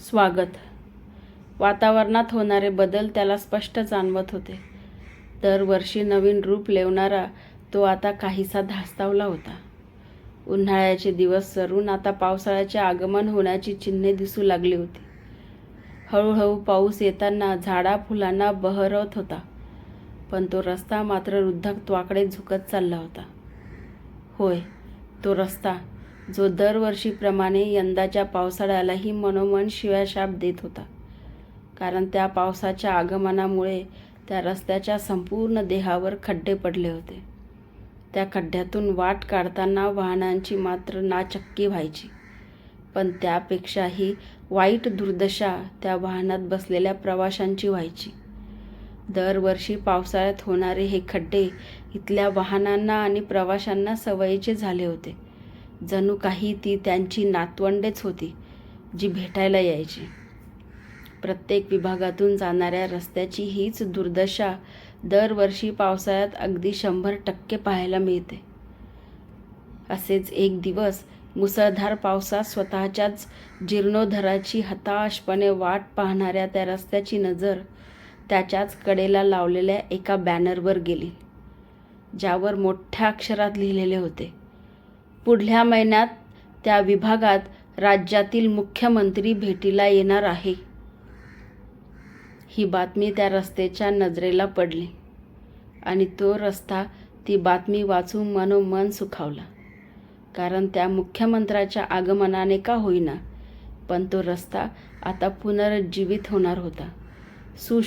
स्वागत. वातावरणात होणारे बदल त्याला स्पष्ट जाणवत होते. दरवर्षी नवीन रूप लेवणारा तो आता काहीसा धास्तावला होता. उन्हाळ्याचे दिवस सरून आता पावसाळ्याचे आगमन होण्याची चिन्हे दिसू लागली होती. हळूहळू पाऊस येताना झाडा फुलांना बहरवत होता पण तो रस्ता मात्र वृद्धत्वाकडे झुकत चालला होता. होय तो रस्ता जो दरवर्षीप्रमाणे यंदाच्या पावसाळ्यालाही मनोमन शिव्याशाप देत होता. कारण त्या पावसाच्या आगमनामुळे त्या रस्त्याच्या संपूर्ण देहावर खड्डे पडले होते. त्या खड्ड्यातून वाट काढताना वाहनांची मात्र नाचक्की व्हायची. पण त्यापेक्षाही वाईट दुर्दशा त्या वाहनात बसलेल्या प्रवाशांची व्हायची. दरवर्षी पावसाळ्यात होणारे हे खड्डे इथल्या वाहनांना आणि प्रवाशांना सवयीचे झाले होते. जणू काही ती त्यांची नातवंडेच होती जी भेटायला यायची. प्रत्येक विभागातून जाणाऱ्या रस्त्याची हीच दुर्दशा दरवर्षी पावसाळ्यात अगदी शंभर टक्के पाहायला मिळते. असेच एक दिवस मुसळधार पावसात स्वतःच्याच जीर्णोद्धराची हताशपणे वाट पाहणाऱ्या त्या रस्त्याची नजर त्याच्याच कडेला लावलेल्या एका बॅनरवर गेली ज्यावर मोठ्या अक्षरात लिहिलेले होते पुढल्या महिन्यात त्या विभागात राज्यातील मुख्यमंत्री भेटीला येणार आहे. ही बातमी त्या रस्त्याच्या नजरेला पडली आणि तो रस्ता ती बातमी वाचून मनोमन सुखावला. कारण त्या मुख्यमंत्र्याच्या आगमनाने का होईना पण तो रस्ता आता पुनरुज्जीवित होणार होता. सुश